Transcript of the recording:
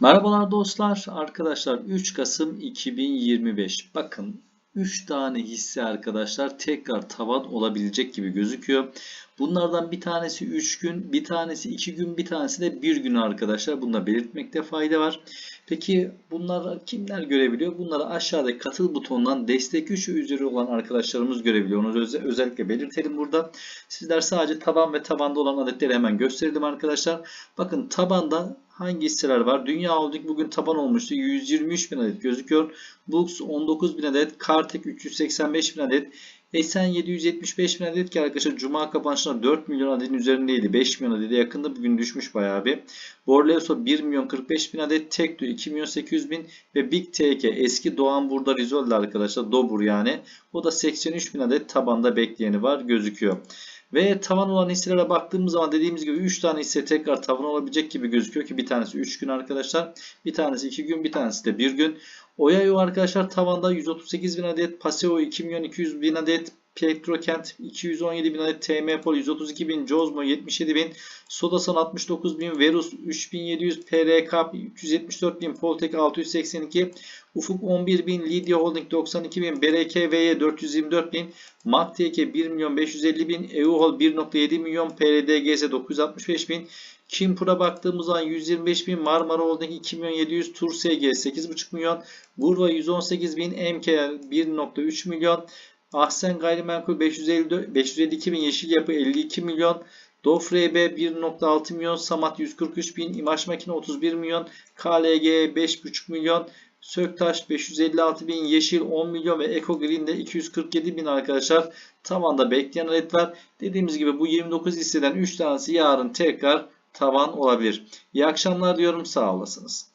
Merhabalar dostlar, arkadaşlar 3 Kasım 2025. Bakın 3 tane hisse arkadaşlar tekrar tavan olabilecek gibi gözüküyor. Bunlardan bir tanesi 3 gün, bir tanesi 2 gün, bir tanesi de 1 gün arkadaşlar. Bunu da belirtmekte fayda var. Peki bunları kimler görebiliyor? Bunları aşağıdaki katıl butonundan destek 3 üzeri olan arkadaşlarımız görebiliyor. Onu özel- özellikle belirtelim burada. Sizler sadece taban ve tabanda olan adetleri hemen gösterdim arkadaşlar. Bakın tabanda hangi hisseler var? Dünya Holding bugün taban olmuştu. 123 bin adet gözüküyor. Bux 19 bin adet. Kartek 385 bin adet. Esen 775 bin adet ki arkadaşlar Cuma kapanışında 4 milyon adetin üzerindeydi. 5 milyon adede yakında bugün düşmüş bayağı bir. Borleso 1 milyon 45 bin adet. Tekdo 2 milyon 800 bin ve Big TK eski Doğan burada Rizol'da arkadaşlar Dobur yani. O da 83 bin adet tabanda bekleyeni var gözüküyor. Ve tavan olan hisselere baktığımız zaman dediğimiz gibi 3 tane hisse tekrar tavan olabilecek gibi gözüküyor ki bir tanesi 3 gün arkadaşlar. Bir tanesi 2 gün bir tanesi de 1 gün. Oyayo arkadaşlar tavanda 138 bin adet. Paseo 2 milyon 200 bin adet. Petrokent 217 bin adet. TM Pol 132 bin. Cozmo 77 bin. Sodasan 69 bin. Verus 3700. PRK 374 bin. Poltek 682. Ufuk 11 bin. Lidya Holding 92 bin. BRKV'ye 424 bin. MAKTK 1 milyon 550 bin. EUHOL 1.7 milyon. PRDGS 965 bin. Kimpur'a baktığımız zaman 125 bin, Marmara Holding 2 milyon 700, Tur SG 8,5 milyon, Burva 118 bin, MKL 1.3 milyon, Ahsen Gayrimenkul 554, 552 bin, Yeşil Yapı 52 milyon, Dofrebe 1.6 milyon, Samat 143 bin, İmaç Makine 31 milyon, KLG 5.5 milyon, Söktaş 556 bin, Yeşil 10 milyon ve Eco Green de 247 bin arkadaşlar. Tavanda bekleyen adet var. Dediğimiz gibi bu 29 hisseden 3 tanesi yarın tekrar tavan olabilir. İyi akşamlar diyorum. Sağ olasınız.